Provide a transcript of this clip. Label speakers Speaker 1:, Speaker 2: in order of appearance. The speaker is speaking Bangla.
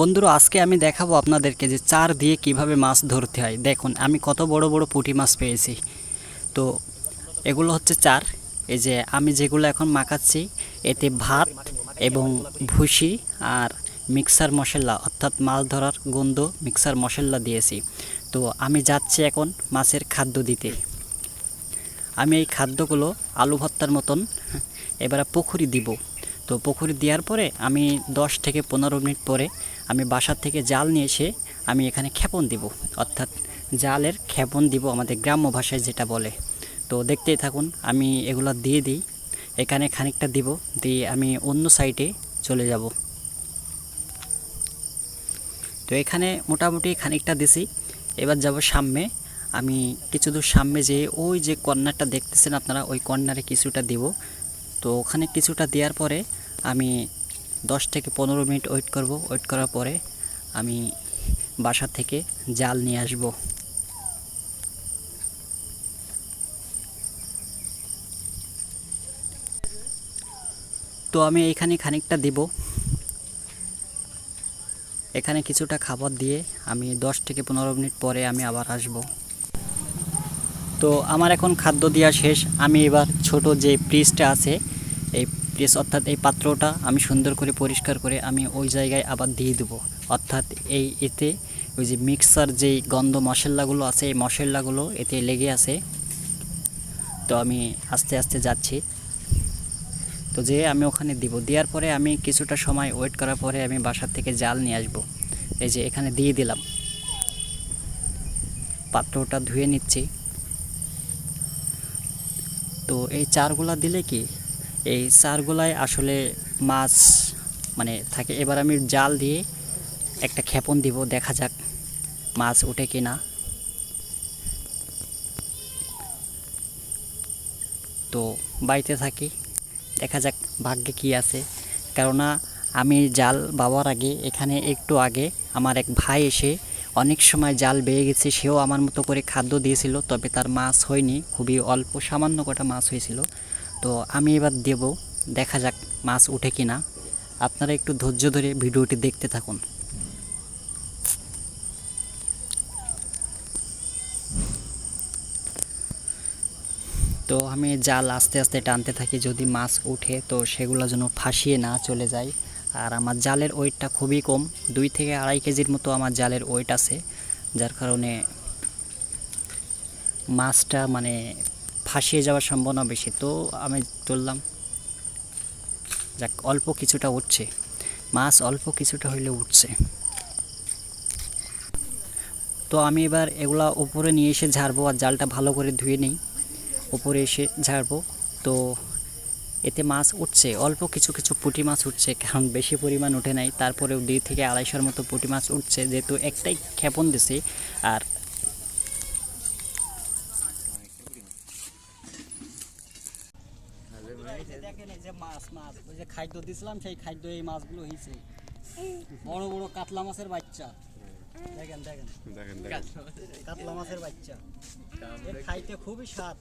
Speaker 1: বন্ধুরা, আজকে আমি দেখাবো আপনাদেরকে যে চার দিয়ে কীভাবে মাছ ধরতে হয়। দেখুন, আমি কত বড় বড় পুঁটি মাছ পেয়েছি। তো এগুলো হচ্ছে চার। এই যে আমি যেগুলো এখন মাখাচ্ছি, এতে ভাত এবং ভুসি আর মিক্সার মশলা, অর্থাৎ মাছ ধরার গন্ধ মিক্সার মশলা দিয়েছি। তো আমি যাচ্ছি এখন মাছের খাদ্য দিতে। আমি এই খাদ্যগুলো আলু ভর্তার মতন এবারে পুকুরি দিব। তো পুকুরি দেওয়ার পরে আমি দশ থেকে পনেরো মিনিট পরে আমি বাসার থেকে জাল নিয়ে এসে আমি এখানে ক্ষেপণ দিব। অর্থাৎ জালের ক্ষেপণ দিব আমাদের গ্রাম্য ভাষায় যেটা বলে। তো দেখতেই থাকুন, আমি এগুলো দিয়ে দিই। এখানে খানিকটা দিব, দিয়ে আমি অন্য সাইডে চলে যাব। তো এখানে মোটামুটি খানিকটা দিছি। এবার যাব সামনে। আমি কিছু দূর সামনে যে ওই যে কর্নারটা দেখতেছেন আপনারা, ওই কর্নারে কিছুটা দিব। তো ওখানে কিছুটা দেওয়ার পরে আমি দশ থেকে পনেরো মিনিট ওয়েট করব। ওয়েট করার পরে আমি বাসা থেকে জাল নিয়ে আসব। তো আমি এইখানে খানিকটা দিব। এখানে কিছুটা খাবার দিয়ে আমি দশ থেকে পনেরো মিনিট পরে আমি আবার আসব। তো আমার এখন খাদ্য দেওয়া শেষ। আমি এবার ছোট যে প্রিসটা আছে, এই প্রেস অর্থাৎ এই পাত্রটা আমি সুন্দর করে পরিষ্কার করে আমি ওই জায়গায় আবার দিয়ে দেবো। অর্থাৎ এই এতে ওই যে মিক্সার যেই গন্ধ মশলাগুলো আছে, এই মশলাগুলো এতে লেগে আছে। তো আমি আস্তে আস্তে যাচ্ছি। তো যে আমি ওখানে দিব। দেওয়ার পরে আমি কিছুটা সময় ওয়েট করার পরে আমি বাসার থেকে জাল নিয়ে আসব। এই যে এখানে দিয়ে দিলাম। পাত্রটা ধুয়ে নিচ্ছি। তো এই চারগুলা দিলে কি এই চারগুলাই আসলে মাছ মানে থাকে। এবার আমি জাল দিয়ে একটা ক্ষেপণ দিব, দেখা যাক মাছ ওঠে কি না তো বাড়িতে থাকি, দেখা যাক ভাগ্যে কি আছে। কেননা আমি জাল বাবার আগে, এখানে একটু আগে আমার এক ভাই এসে অনেক সময় জাল বেয়ে গেছে, সেও আমার মতো করে খাদ্য দিয়েছিল, তবে তার মাছ হয়নি। খুবই অল্প সামান্য কটা মাছ হয়েছিল। তো আমি এবার দেব, দেখা যাক মাছ উঠে কি না আপনারা একটু ধৈর্য ধরে ভিডিওটি দেখতে থাকুন। তো আমি জাল আস্তে আস্তে টানতে থাকি, যদি মাছ উঠে তো সেগুলো যেন ফাঁসিয়ে না চলে যায়। আর আমার জালের ওয়েটটা খুবই কম, দুই থেকে আড়াই কেজির মতো আমার জালের ওয়েট আছে, যার কারণে মাছটা মানে ফাঁসিয়ে যাওয়ার সম্ভাবনা বেশি। তো আমি তুললাম যাক, অল্প কিছুটা উঠছে। মাছ অল্প কিছুটা হইলে উঠছে। তো আমি এবার এগুলা উপরে নিয়ে এসে ঝাড়বো আর জালটা ভালো করে ধুয়ে নিই। উপরে এসে ঝাড়বো। তো এতে মাছ উঠছে, অল্প কিছু কিছু পুঁটি মাছ উঠছে, কারণ বেশি পরিমাণ উঠে নাই। তারপরেও দুই থেকে আড়াইশোর মতো পুঁটি মাছ উঠছে, যেহেতু একটাই ক্ষেপণ দিছে। আর দেখেন এই যে মাছ মাছ ওই যে খাদ্য দিছিলাম সেই খাদ্য এই মাছগুলো হয়েছে বড় বড় কাতলা মাছের বাচ্চা। দেখেন দেখেন। কাতলা মাছের বাচ্চা। এর খাইতে খুবই স্বাদ।